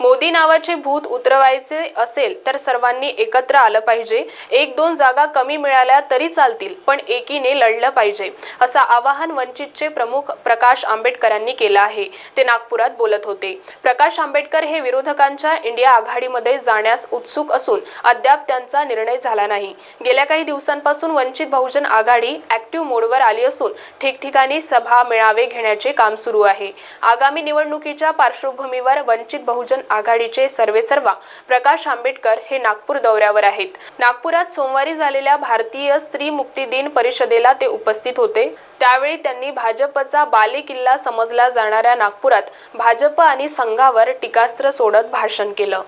मोदी नावाचे भूत उतरवायचे असेल तर सर्वांनी एकत्र आलं पाहिजे. एक दोन जागा कमी मिळाल्या तरी चालतील पण एकीने लढलं पाहिजे असं आवाहन वंचितचे प्रमुख प्रकाश आंबेडकरांनी केलं आहे. ते नागपुरात बोलत होते. प्रकाश आंबेडकर हे विरोधकांच्या इंडिया आघाडीमध्ये जाण्यास उत्सुक असून अद्याप त्यांचा निर्णय झाला नाही. गेल्या काही दिवसांपासून वंचित बहुजन आघाडी ऍक्टिव्ह मोडवर आली असून ठिकठिकाणी सभा मेळावे घेण्याचे काम सुरू आहे. आगामी निवडणुकीच्या पार्श्वभूमीवर वंचित बहुजन आघाडीचे सर्वेसर्वा प्रकाश आंबेडकर हे नागपूर दौऱ्यावर आहेत. नागपुरात सोमवारी झालेल्या भारतीय स्त्री मुक्ती दिन परिषदेला ते उपस्थित होते. त्यावेळी त्यांनी भाजपचा बालेकिल्ला समजला जाणाऱ्या नागपुरात भाजप आणि संघावर टीकास्त्र सोडत भाषण केलं.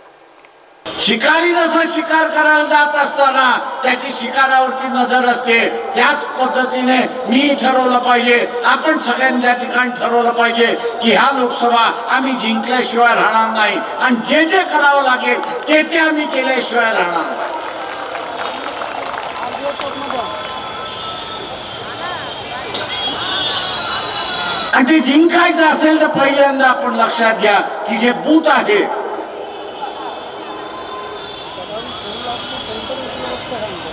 शिकारी जसा शिकार करायला जात असताना त्याची शिकारावरती नजर असते. त्याच पद्धतीने मी ठरवलं पाहिजे. आपण सगळ्यांनी त्या ठिकाणी ठरवलं पाहिजे की ह्या लोकसभा आम्ही जिंकल्याशिवाय राहणार नाही. आणि जे जे करावं लागेल ते ते आम्ही केल्याशिवाय राहणार नाही. आणि ते जिंकायचं असेल तर पहिल्यांदा आपण लक्षात घ्या की जे बूथ आहे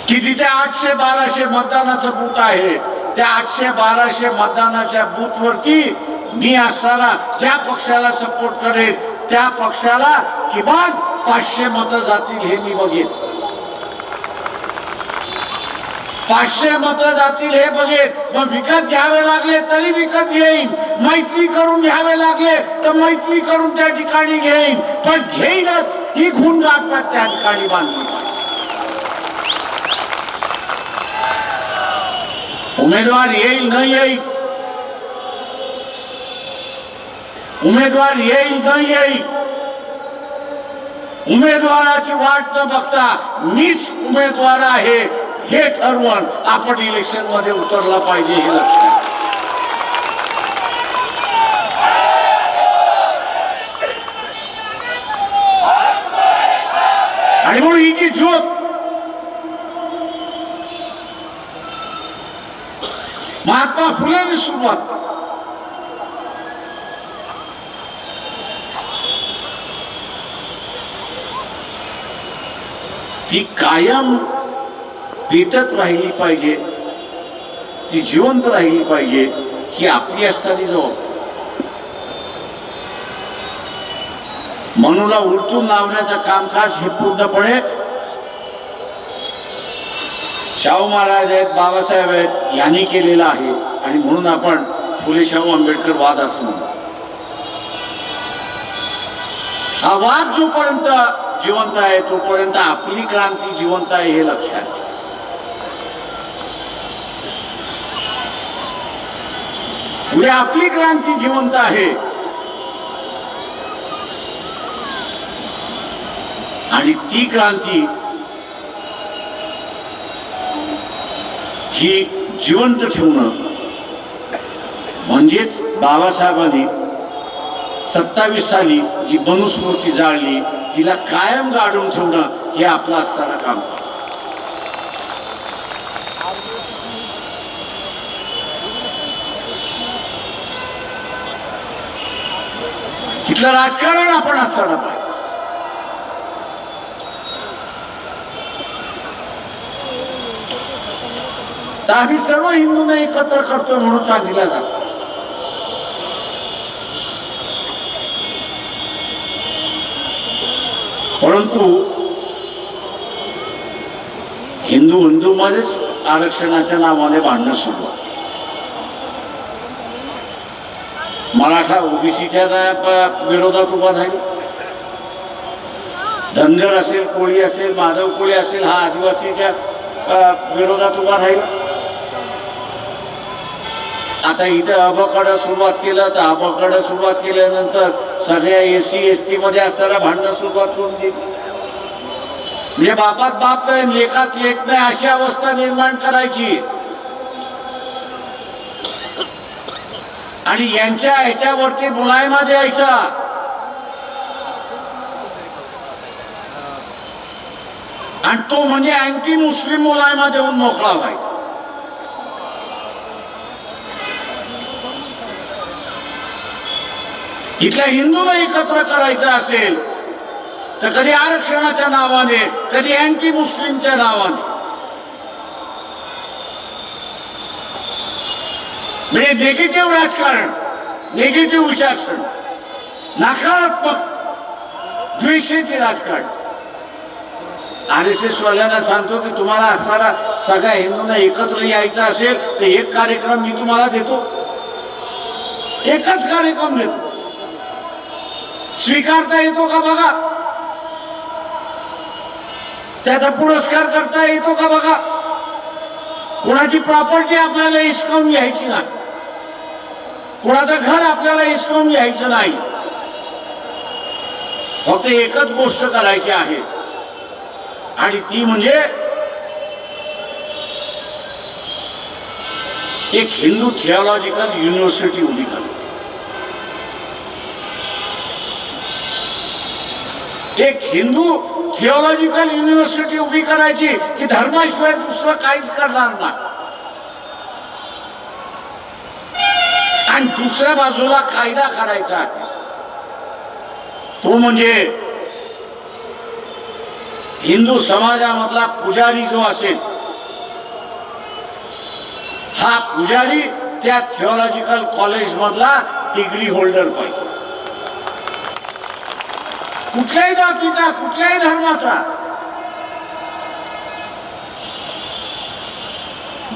की तिथे आठशे बाराशे मतदानाचं बूथ आहे त्या आठशे बाराशे मतदानाच्या बूथ वरती मी असताना ज्या पक्षाला सपोर्ट करेल त्या पक्षाला किमान पाचशे मत जातील हे मी बघेन. पाचशे मत जातील हे बघेन. मग विकत घ्यावे लागले तरी विकत घेईन. मैत्री करून घ्यावे लागले तर मैत्री करून त्या ठिकाणी घेईन. पण घेईनच ही खून गाठपाट त्या ठिकाणी बांधली उमेदवार येईल न येईल? उमेदवार येईल न येईल? उमेदवाराची वाट न बघता मीच उमेदवार आहे हे ठरवून आपण इलेक्शनमध्ये उतरला पाहिजे हे लक्षात. आणि म्हणून ही जी ज्योत महात्मा फुलेंनी सुरुवात ती कायम पेटत राहिली पाहिजे ती जिवंत राहिली पाहिजे ही आपली असणारी जबाबदारी मनूला उलटून लावण्याचं कामकाज हे पूर्णपणे शाहू महाराज आहेत बाबासाहेब आहेत यांनी केलेलं आहे. आणि म्हणून आपण फुले शाहू आंबेडकर वाद असं म्हणतो. हा वाद जोपर्यंत जिवंत आहे तोपर्यंत आपली क्रांती जिवंत आहे हे लक्षात म्हणजे पुढे आपली क्रांती जिवंत आहे. आणि ती क्रांती ही जिवंत ठेवणं म्हणजेच बाबासाहेबांनी सत्तावीस साली जी मनुस्मृती जाळली तिला कायम गाडून ठेवणं हे आपलं असताना काम. तिथलं राजकारण आपण असताना तर आम्ही सर्व हिंदूंना एकत्र करतो म्हणून सांगितलं जातं. परंतु हिंदू हिंदू मध्येच आरक्षणाच्या नावाने भांडणं सुरू मराठा ओबीसीच्या विरोधात उभा राहील. धनगर असेल कोळी असेल माधव कोळी असेल हा आदिवासीच्या विरोधात उभा राहील. आता इथं अबकडं सुरुवात केलं तर अबकडं सुरुवात केल्यानंतर सगळ्या एस सी एस टी मध्ये असताना भांडणं सुरुवात करून दिली. म्हणजे बापात बाप नाही लेखात लेख नाही अशी अवस्था निर्माण करायची. आणि यांच्या ह्याच्यावरती मुलायमा द्यायचा. आणि तो म्हणजे अँटी मुस्लिम मुलायमा देऊन मोकळा व्हायचा. इथल्या हिंदूला एकत्र करायचं असेल तर कधी आरक्षणाच्या नावाने कधी अँटी मुस्लिमच्या नावाने. म्हणजे निगेटिव्ह राजकारण निगेटिव्ह विचारसरण नकारात्मक द्वेषाचे राजकारण. आर एस एस वाल्यांना सांगतो की तुम्हाला असणारा सगळ्या हिंदूंना एकत्र यायचं असेल तर एक कार्यक्रम मी तुम्हाला देतो. एकच कार्यक्रम देतो. स्वीकारता येतो का बघा? त्याचा पुरस्कार करता येतो का बघा? कोणाची प्रॉपर्टी आपल्याला हिसकावून घ्यायची नाही. कोणाचं घर आपल्याला हिसकावून घ्यायचं नाही. फक्त एकच गोष्ट करायची आहे. आणि ती म्हणजे एक हिंदू थिओलॉजिकल युनिव्हर्सिटी उभी करणे. एक हिंदू थिओलॉजिकल युनिव्हर्सिटी उभी करायची की धर्माशिवाय दुसरं काहीच करणार नाही. आणि दुसऱ्या बाजूला कायदा करायचा आहे. तो म्हणजे हिंदू समाजामधला पुजारी जो असेल हा पुजारी त्या थिओलॉजिकल कॉलेज मधला डिग्री होल्डर पाहिजे. कुठल्याही जातीचा कुठल्याही धर्माचा.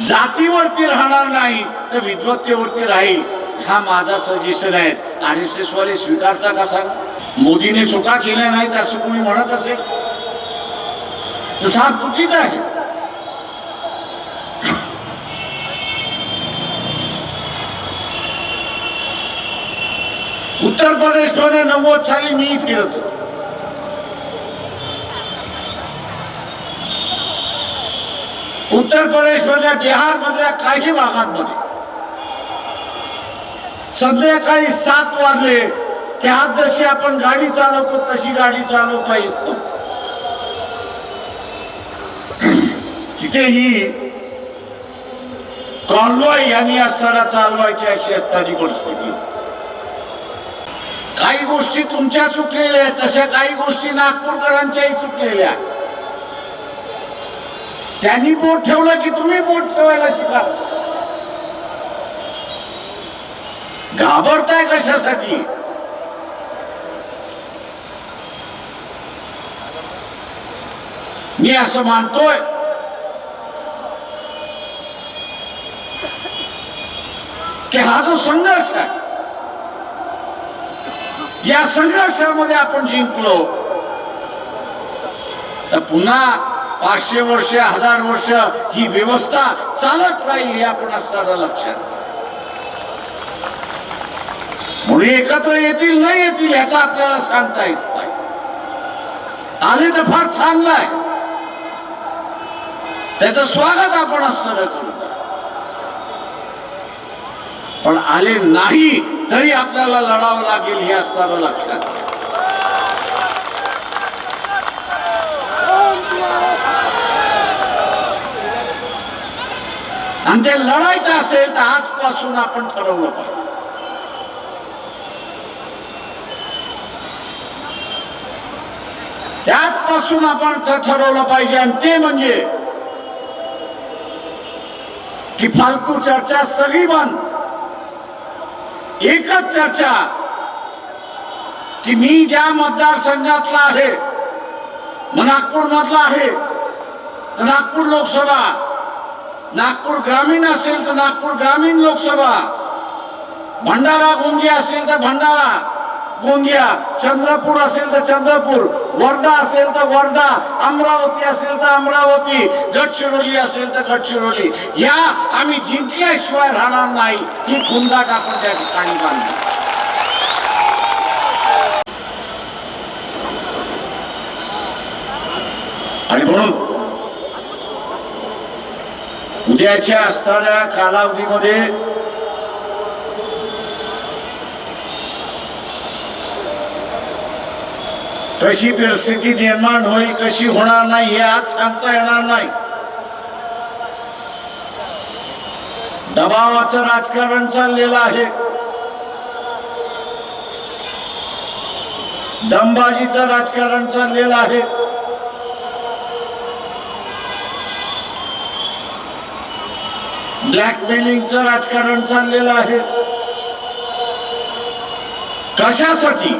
जातीवरती राहणार नाही तर विद्वत्तेवरती राहील. हा माझा सजेशन आहे. आर एस एस वाले स्वीकारता का सांग? मोदीने चुका केल्या नाहीत असं कोणी म्हणत असेल? तसा हा चुकीचा आहे. उत्तर प्रदेशमध्ये नव्वद साली मी फिरतो. उत्तर प्रदेश मधल्या बिहार मधल्या काही भागांमध्ये. संध्याकाळी सात वाजले की आज जशी आपण गाडी चालवतो तशी गाडी चालवता येत तिथेही तिथे ही कॉन्वॉय यांनी असताना चालवायची अशी असताना परिस्थिती काही गोष्टी तुमच्या चुकलेल्या आहेत तशा काही गोष्टी नागपूरकरांच्याही चुकलेल्या आहेत. त्यांनी बोट ठेवलं की तुम्ही बोट ठेवायला शिका. घाबरताय कशासाठी? मी असं मानतोय. की हा जो संघर्ष आहे या संघर्षामध्ये आपण जिंकलो. तर पुन्हा पाचशे वर्ष हजार वर्ष ही व्यवस्था चालत राहील हे आपण असताना लक्षात म्हणून एकत्र येतील नाही येतील ह्याचा आपल्याला सांगता येत नाही. आले तर फार चांगलं आहे. त्याचं स्वागत आपण असताना करू पण आले नाही तरी आपल्याला लढावं लागेल हे असताना लक्षात आणि ते लढायचं असेल तर आजपासून आपण ठरवलं पाहिजे. त्यापासून आपण ठरवलं पाहिजे आणि ते म्हणजे की फालतू चर्चा सगळी बंद. एकच चर्चा की मी ज्या मतदारसंघातला आहे नागपूर मधला आहे. तर नागपूर लोकसभा. नागपूर ग्रामीण असेल तर नागपूर ग्रामीण लोकसभा. भंडारा गोंदिया असेल तर भंडारा गोंदिया. चंद्रपूर असेल तर चंद्रपूर. वर्धा असेल तर वर्धा. अमरावती असेल तर अमरावती. गडचिरोली असेल तर गडचिरोली. या आम्ही जिंकल्याशिवाय राहणार नाही. ही खुंदा टाकून त्या ठिकाणी बांधली. आणि म्हणून उद्याच्या असणाऱ्या कालावधीमध्ये कशी परिस्थिती निर्माण होईल कशी होणार नाही हे आज सांगता येणार नाही. दबावाचं राजकारण चाललेलं आहे. दमबाजीचं राजकारण चाललेलं आहे. ब्लॅकमेलिंगचं राजकारण चाललेलं आहे. कशासाठी?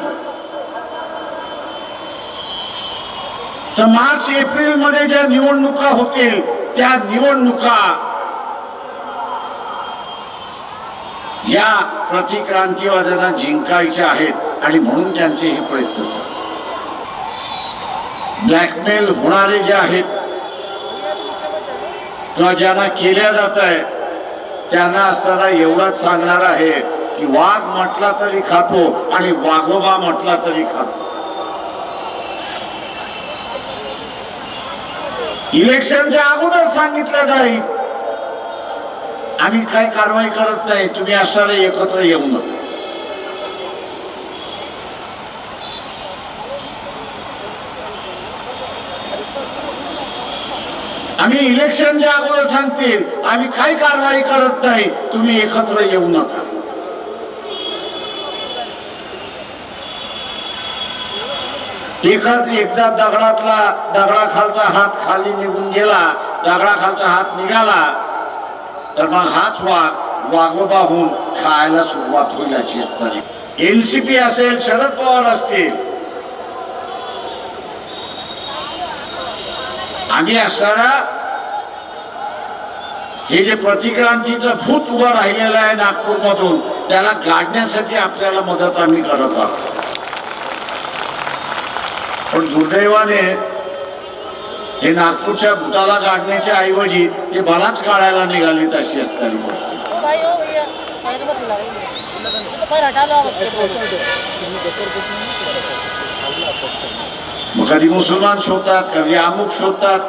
तर मार्च एप्रिलमध्ये ज्या निवडणुका होतील त्या निवडणुका या प्रतिक्रांतीवाद्यांना जिंकायच्या आहेत आणि म्हणून त्यांचे हे प्रयत्न झाले ब्लॅकमेल होणारे जे आहेत किंवा ज्यांना केल्या जात आहे त्यांना असताना एवढंच सांगणार आहे की वाघ म्हटला तरी खातो आणि वाघोबा म्हटला तरी खातो. इलेक्शनच्या अगोदर सांगितलं जाईल. आम्ही काही कारवाई करत नाही तुम्ही असणारे एकत्र येऊ नका. आम्ही इलेक्शनच्या अगोदर सांगतील आम्ही काही कारवाई करत नाही. तुम्ही एकत्र येऊ नका. एकच एकदा दगडातला दगडाखालचा हात खाली निघून गेला दगडाखालचा हात निघाला तर मग हाच वाघ वाघोबा होऊन खायला सुरुवात होईल अशी सी एनसीपी असेल शरद पवार असतील आम्ही असताना हे जे प्रतिक्रांतीचं भूत उभं राहिलेलं आहे नागपूरमधून त्याला गाडण्यासाठी आपल्याला मदत आम्ही करत आहोत पण दुर्दैवाने हे नागपूरच्या भूताला गाडण्याच्या ऐवजी ते मलाच काढायला निघाले तशी असणारी गोष्ट हटालो मग कधी मुसलमान शोधतात कधी अमुक शोधतात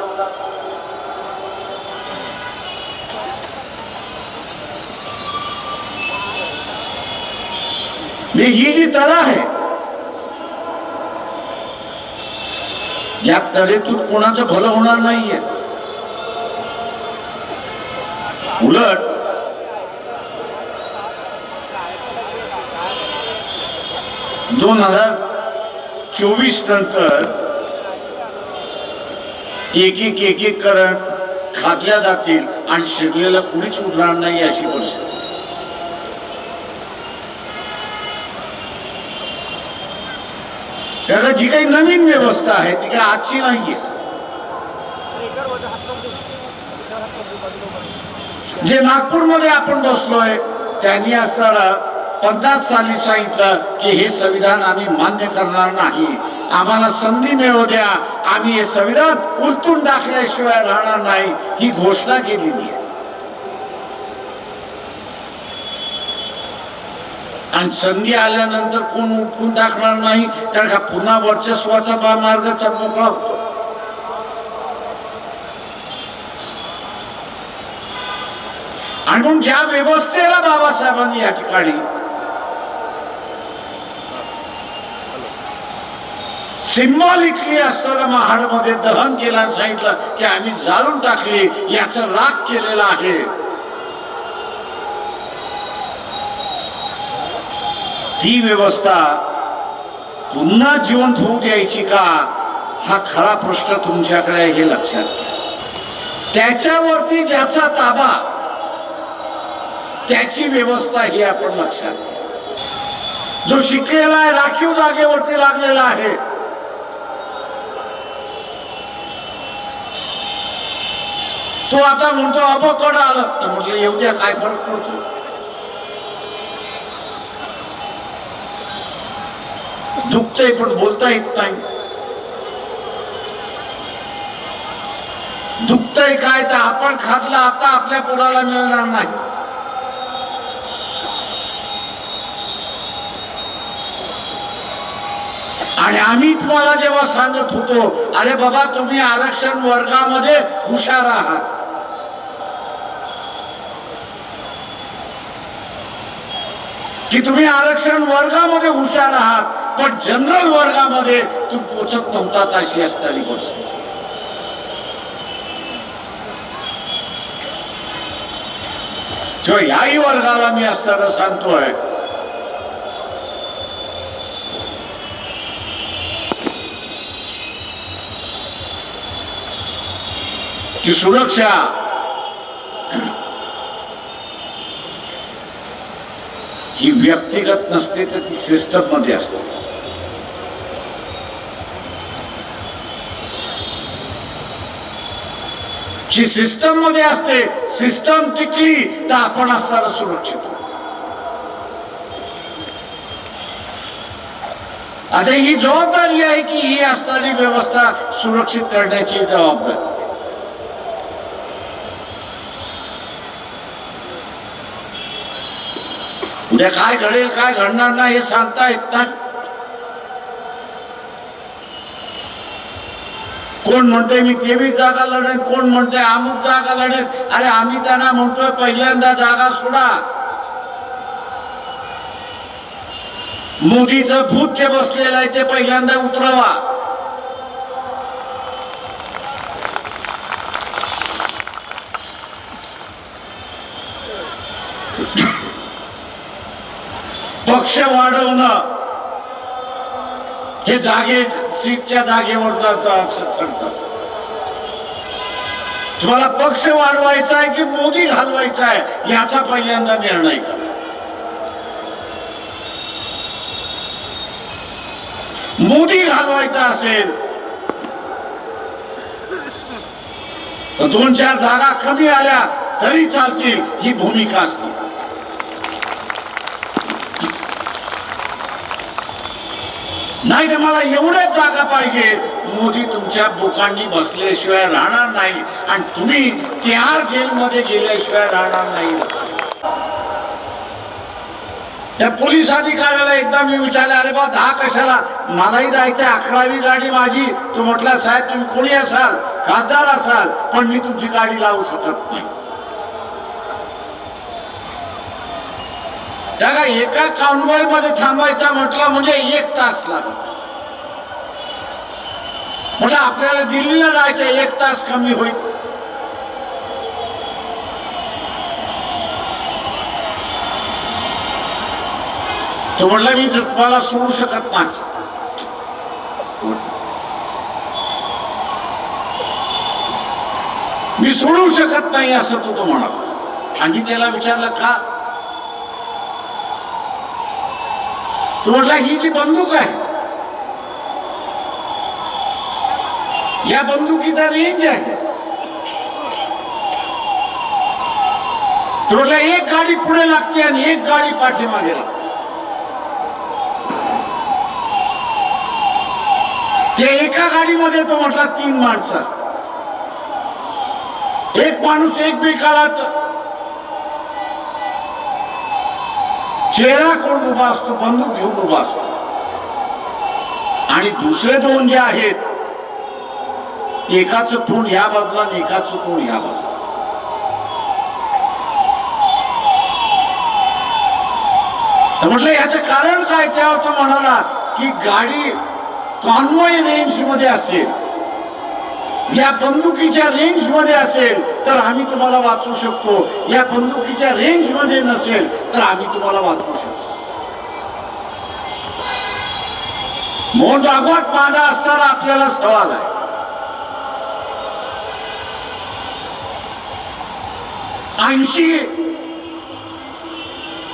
मी ही जी तळा आहे या तळेतून कोणाचं भलं होणार नाहीये? उलट. दोन हजार चोवीस नंतर एक एक एक एक करत खातल्या जातील आणि शिरलेला कुणीच उरणार नाही अशी परिस्थिती. त्याचा जी काही नवीन व्यवस्था आहे ती काही आजची नाहीये. जे नागपूरमध्ये आपण बसलोय त्यांनी असताना पन्नास साली सांगितलं की हे संविधान आम्ही मान्य करणार नाही. आम्हाला संधी मिळू द्या आम्ही हे संविधान उलटून टाकल्याशिवाय राहणार नाही ही घोषणा केलेली आहे. आणि संधी आल्यानंतर कोण उठून टाकणार नाही? कारण का पुन्हा वर्चस्वाचा बा- मार्ग मोकळा होतो. आणि ज्या व्यवस्थेला बाबासाहेबांनी या ठिकाणी सिम्बॉलिकली असताना महाडमध्ये दहन केलं आणि सांगितलं की आम्ही जाळून टाकली याचा राग केलेला आहे. ती व्यवस्था पुन्हा जिवंत होऊ द्यायची का हा खरा प्रश्न तुमच्याकडे आहे हे लक्षात घ्या. त्याच्यावरती ज्याचा ताबा त्याची व्यवस्था ही आपण लक्षात घ्या. जो शिकलेला आहे राखीव जागेवरती लागलेला आहे तो आता म्हणतो अपकड आलं? तर म्हटलं एवढ्या काय फरक पडतो? दुखतंय पण बोलता येत नाही. दुखतंय काय? तर आपण खातलं आता आपल्या पोराला मिळणार नाही. आणि आम्ही तुम्हाला जेव्हा सांगत होतो अरे बाबा तुम्ही आरक्षण वर्गामध्ये हुशार आहात. की तुम्ही आरक्षण वर्गामध्ये हुशार आहात पण जनरल वर्गामध्ये तुम्ही पोचत नव्हता अशी असणारी गोष्ट. जो याही वर्गाला मी असताना सांगतोय की सुरक्षा ही व्यक्तिगत नसते तर ती सिस्टममध्ये असते. जी सिस्टममध्ये असते सिस्टम टिकली तर आपण असताना सुरक्षित. आता ही जबाबदारी आहे की ही असणारी व्यवस्था सुरक्षित करण्याची जबाबदारी. उद्या काय घडेल काय घडणार नाही हे सांगता येत नाही कोण म्हणते मी तेवीस जागा लढेन कोण म्हणते अमुक जागा लढेन? अरे आम्ही त्यांना म्हणतोय पहिल्यांदा जागा सोडा. मोदीचं भूत जे बसलेलं आहे ते पहिल्यांदा उतरवा. पक्ष वाढवणं हे जागे सीटच्या जागेवर जातं तुम्हाला पक्ष वाढवायचा आहे की मोदी घालवायचा आहे याचा पहिल्यांदा निर्णय करा. मोदी घालवायचा असेल तर दोन चार जागा कमी आल्या तरी चालतील ही भूमिका असते. नाही तर मला एवढ्याच जागा पाहिजे. मोदी तुमच्या बुकांनी बसल्याशिवाय राहणार नाही. आणि तुम्ही तिहार जेलमध्ये गेल्याशिवाय राहणार नाही. त्या पोलीस अधिकाऱ्याला एकदा मी विचारलं अरे बा दहा कशाला? मलाही जायचं अकरावी गाडी माझी. तो म्हटला साहेब तुम्ही कोणी असाल? खासदार असाल. पण मी तुमची गाडी लावू शकत नाही. त्याला एका कॉन्वॉयमध्ये थांबायचा म्हटला म्हणजे एक तास लागला. म्हणजे आपल्याला दिल्लीला जायचं एक तास कमी होईल. तो म्हटला मी तुम्हाला सोडू शकत नाही. मी सोडू शकत नाही असं तो तो म्हणाला. आणि त्याला विचारलं का तो म्हटला ही जी बंदूक आहे या बंदुकीचा रेंज आहे. तो म्हटला एक गाडी पुढे लागते आणि एक गाडी पाठीमागे लागते. ते एका गाडीमध्ये तो म्हटला तीन माणसं असतात. एक माणूस एकमेकाला चेहरा कोण उभा असतो? बंदूक घेऊन उभा असतो. आणि दुसरे दोन जे आहेत एकाच तोंड ह्या बाजूला आणि एकाच तोंड ह्या बाजूला. तर म्हटलं याचं कारण काय? त्या होतं म्हणाला की गाडी कॉन्वॉय रेंजमध्ये असेल. या बंदुकीच्या रेंजमध्ये असेल तर आम्ही तुम्हाला वाचू शकतो. या बंदुकीच्या रेंजमध्ये नसेल तर आम्ही तुम्हाला वाचू शकतो. मोहन भागवत माझा असताना आपल्याला सवाल आहे. ऐंशी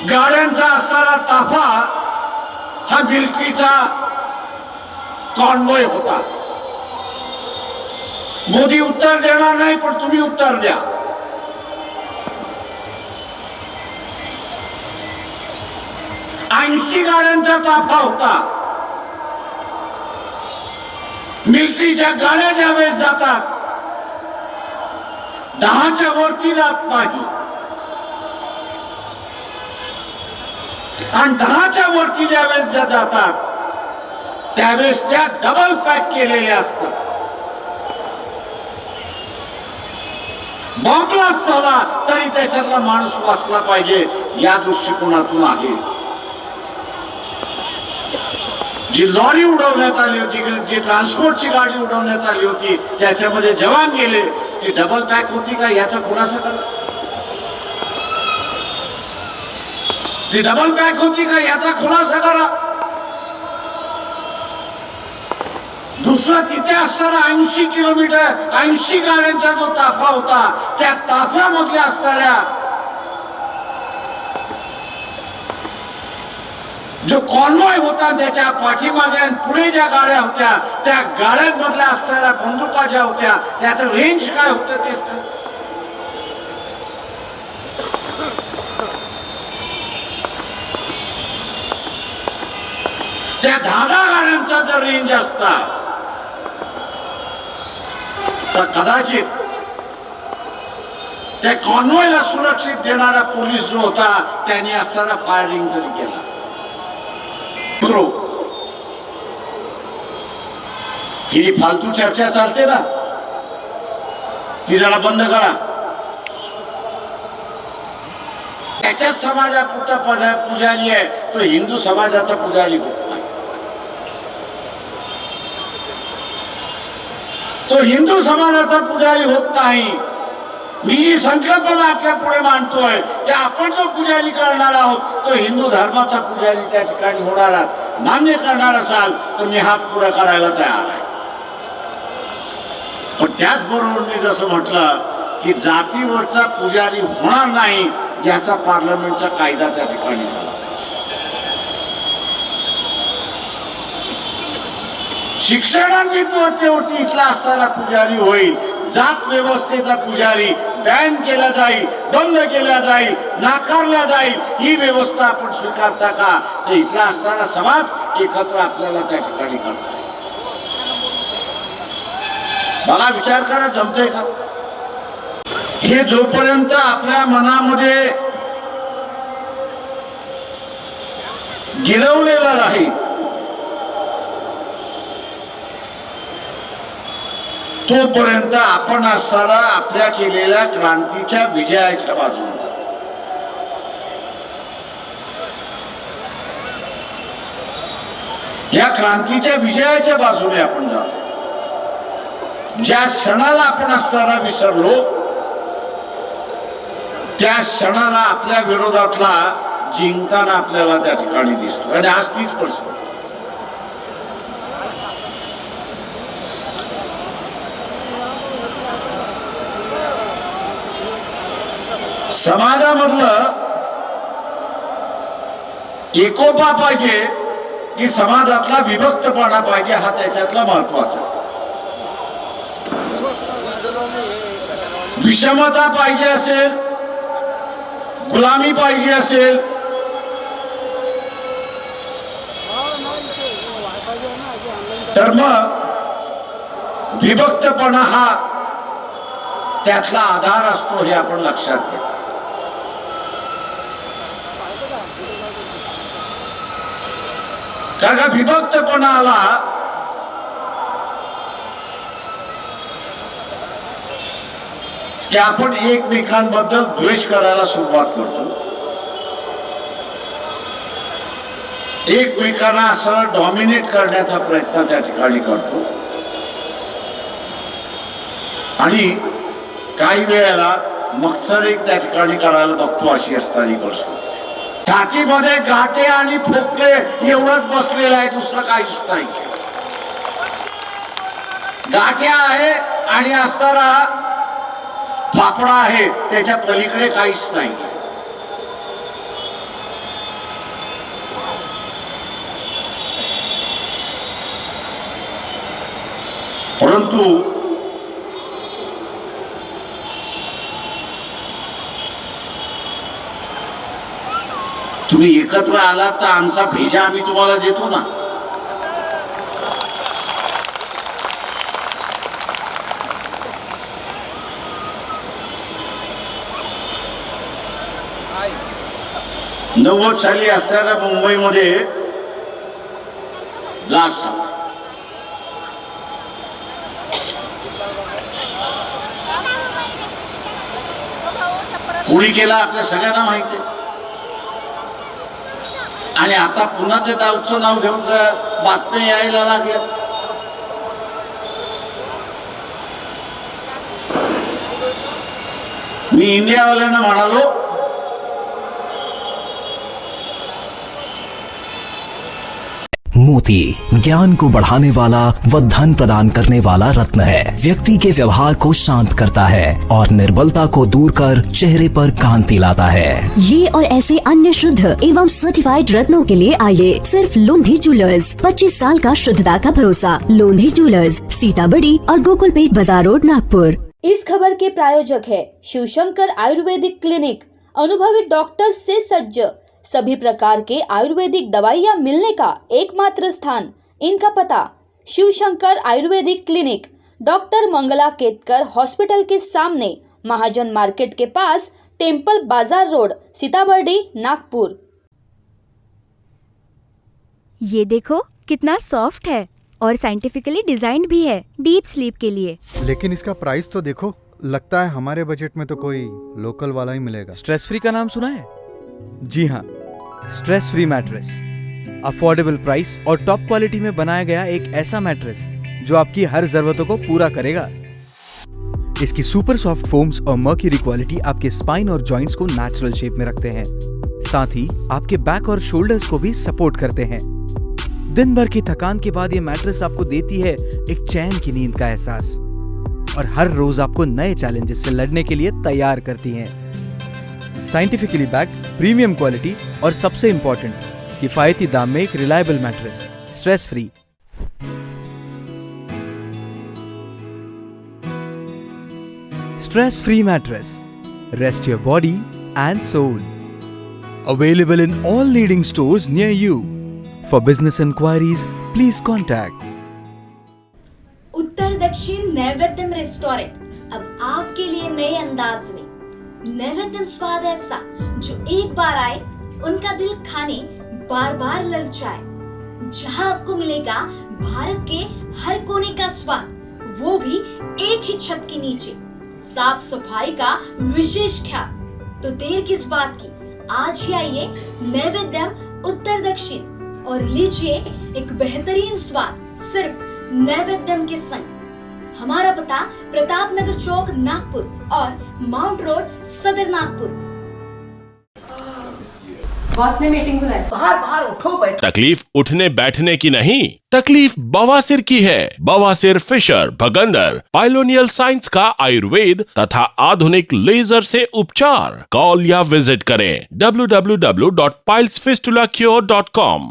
गाड्यांचा असणारा ताफा हा मिल्कीचा कॉन्वॉय होता. मोदी उत्तर देणार नाही पण तुम्ही उत्तर द्या. ऐंशी गाड्यांचा ताफा होता. मिल्ट्रीच्या गाड्या ज्या वेळेस जातात दहाच्या वरती जात नाही. आणि दहाच्या वरती ज्यावेळेस ज्या जातात त्यावेळेस त्या डबल पॅक केलेल्या असतात. बॉम्ब असताना झाला तरी त्याच्यातला माणूस वाचला पाहिजे. या दृष्टिकोनातून आहे. जी लॉरी उडवण्यात आली होती जी ट्रान्सपोर्टची गाडी उडवण्यात आली होती त्याच्यामध्ये जवान गेले. ती डबल पॅक होती का याचा खुलासा करा. ती डबल पॅक होती का याचा खुलासा करा. दुसरा तिथे असणारा ऐंशी किलोमीटर ऐंशी गाड्यांचा जो ताफा होता त्या ताफ्यामधल्या असणाऱ्या जो कॉन्वॉय होता त्याच्या पाठीमागे पुढे ज्या गाड्या होत्या त्या गाड्यांमधल्या असणाऱ्या बंदुका ज्या होत्या त्याचं रेंज काय होतं ते त्या दहा गाड्यांचा जर रेंज असता तर कदाचित त्या कॉन्वॉयला सुरक्षित देणारा पोलीस जो होता त्याने असताना फायरिंग तरी केला. मित्रो, ही फालतू चर्चा चालते ना? ती जरा बंद करा. त्याच्याच समाजापुरता पदा- पुजारी आहे तो हिंदू समाजाचा पुजारी होत. तो हिंदू समाजाचा पुजारी होत नाही. मी ही संकल्पना आपल्या पुढे मांडतोय की आपण जो पुजारी करणार आहोत तो हिंदू धर्माचा पुजारी त्या ठिकाणी होणार मान्य करणार असाल तर मी हात पुढे करायला तयार आहे. पण त्याचबरोबर मी जसं म्हटलं की जातीवरचा पुजारी होणार नाही याचा पार्लमेंटचा कायदा त्या ठिकाणी झाला. शिक्षणांवरती इथला असताना पुजारी होईल. जात व्यवस्थेचा पुजारी बॅन केला जाईल बंद केला जाईल नाकारला जाईल ही व्यवस्था आपण स्वीकारता का? तर इथला असताना समाज एकत्र आपल्याला त्या ठिकाणी करतो. मला विचार करा जमतंय का? हे जोपर्यंत आपल्या मनामध्ये गिरवलेला राहील तोपर्यंत आपण असताना आपल्या केलेल्या क्रांतीच्या विजयाच्या बाजूला या क्रांतीच्या विजयाच्या बाजूने आपण जातो. ज्या क्षणाला आपण असताना विसरलो त्या क्षणाला आपल्या विरोधातला जिंकताना आपल्याला त्या ठिकाणी दिसतो. आणि आज तीच परिस्थिती. समाजामधलं एकोपा पाहिजे की समाजातला विभक्तपणा पाहिजे हा त्याच्यातला महत्त्वाचा विषमता पाहिजे असेल गुलामी पाहिजे असेल तर मग विभक्तपणा हा त्यातला आधार असतो हे आपण लक्षात घ्या कारण का विभक्तपणाला की आपण एकमेकांबद्दल द्वेष करायला सुरुवात करतो. एकमेकांना असं डॉमिनेट करण्याचा प्रयत्न त्या ठिकाणी करतो. आणि काही वेळेला मत्सर एक त्या ठिकाणी करायला बघतो अशी असणारी परिस्थिती. छातीमध्ये गाठे आणि फोकले एवढंच बसलेलं आहे दुसरं काहीच नाही. गाठ्या आहे आणि असताना फाफडा आहे त्याच्या पलीकडे काहीच नाही. परंतु तुम्ही एकत्र आलात तर आमचा भेजा आम्ही तुम्हाला देतो ना. नव्वद साली असताना मुंबईमध्ये लास्ट झाला. कोणी केला आपल्या सगळ्यांना माहिती आहे. आणि आता पुन्हा ते दाऊचं नाव घेऊन बातम्या यायला लागल्या मी इंडियावाल्यांना म्हणालो मोती ज्ञान को बढ़ाने वाला व धन प्रदान करने वाला रत्न है। व्यक्ति के व्यवहार को शांत करता है और निर्बलता को दूर कर चेहरे पर कांति लाता है। ये और ऐसे अन्य शुद्ध एवं सर्टिफाइड रत्नों के लिए आइए। सिर्फ़ लोंधी ज्वेलर्स 25 साल का शुद्धता का भरोसा। लोंधी ज्वेलर्स सीताबड़ी और गोकुलपेट बाज़ार रोड नागपुर। इस खबर के प्रायोजक है शिवशंकर आयुर्वेदिक क्लिनिक। अनुभवी डॉक्टर से सज्ज। सभी प्रकार के आयुर्वेदिक दवाइयाँ मिलने का एकमात्र स्थान इनका पता Shivshankar Ayurvedic clinic doctor Mangala Ketkar hospital के सामने महाजन मार्केट के पास टेंपल बाज़ार रोड सीताबर्डी नागपुर। ये देखो कितना सॉफ्ट है और साइंटिफिकली डिजाइंड भी है डीप स्लीप के लिए। लेकिन इसका प्राइस तो देखो लगता है हमारे बजट में तो कोई लोकल वाला ही मिलेगा। स्ट्रेस फ्री का नाम सुना है? जी हाँ। Stress free mattress. Affordable price और टॉप क्वालिटी में बनाया गया एक ऐसा मैट्रेस जो आपकी हर जरूरतों को पूरा करेगा। इसकी सुपर सॉफ्ट फोम्स और मर्क्यूरी क्वालिटी आपके स्पाइन और जॉइंट्स को नेचुरल शेप में रखते हैं। साथ ही आपके बैक और शोल्डर्स को भी सपोर्ट करते हैं। दिन भर की थकान के बाद ये मैट्रेस आपको देती है एक चैन की नींद का एहसास। और हर रोज आपको नए चैलेंजेस से लड़ने के लिए तैयार करती हैं। साइंटिफिकली बैक्ड प्रीमियम क्वालिटी और सबसे इम्पोर्टेंट किफायती दाम में एक reliable mattress stress free stress free mattress rest your body and soul available in all leading stores near you for business inquiries please contact Uttar Dakshin Naivedyam restaurant. अब आपके लिए नए अंदाज में। नैवेद्यम स्वाद ऐसा, जो एक बार आए, उनका दिल खाने बार बार ललचाए जहाँ आपको मिलेगा भारत के हर कोने का स्वाद, वो भी एक ही छत के नीचे। साफ़ सफ़ाई का विशेष ख्याल। तो देर किस बात की? आज ही आइए नैवेद्यम उत्तर दक्षिण, और लीजिए एक बेहतरीन स्वाद, सिर्फ़ नैवेद्यम के संग। हमारा पता प्रताप नगर चौक नागपुर और माउंट रोड सदर नागपुर। मीटिंग बुलाई। बाहर बाहर उठो गए तकलीफ़ उठने बैठने की नहीं तकलीफ़ बवासीर की है। बवासीर फिशर भगंदर पाइलोनियल साइंस का आयुर्वेद तथा आधुनिक लेजर से उपचार। कॉल या विज़िट करें। www.pilesfistulacure.com